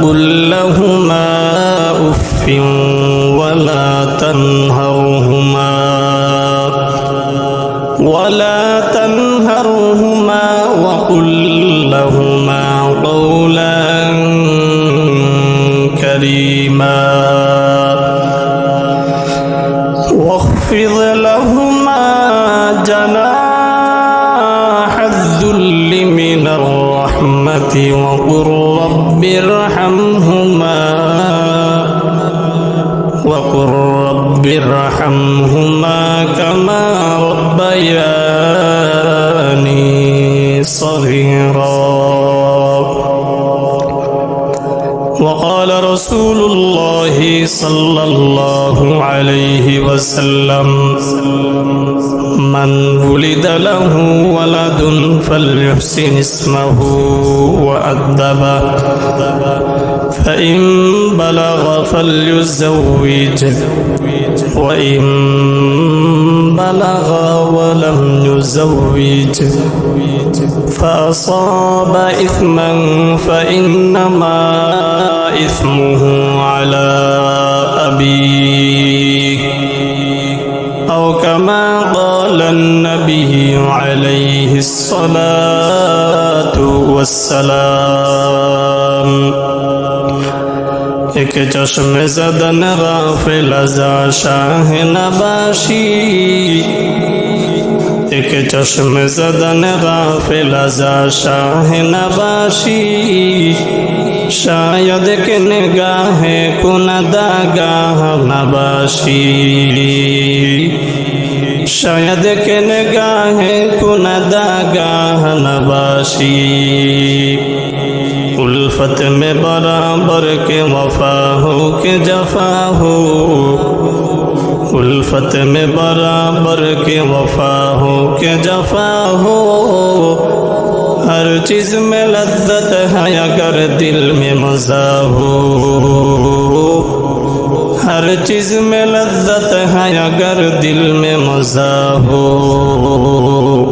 تقل لهما أف ولا تنهرهما ولا تنهرهما وقل لهما قولا كريما واخفض لهما جناح الذل من الرحمة وقل رب ارحمهما وقل رب ارحمهما كما ربياني صغيرا. وقال رسول الله صلى الله عليه وسلم من ولد له ولد فليحسن اسمه وأدبه فإن بلغ فليزوج وإن بلغ ولم يزوج فأصاب إثما فإنما إثمه على أبيه أو كما قال النبي عليه الصلاة والسلام ایک চশমে زدن গাফিল ازا شاہ نباشی এক চশম জদন গাফিল আজা শাহ নবাসি। শায়দ কে নিগাহে কোন দাগাহ নবাসি। শায়দ কে নিগাহে কোন দাগাহ নবাসী। صفت میں برابر کے وفا ہو کہ جفا ہو الفت میں برابر کے وفا ہو کہ جفا ہو ہر چیز میں لذت ہے اگر دل میں مزہ ہو ہر چیز میں لذت ہے اگر دل میں مزہ ہو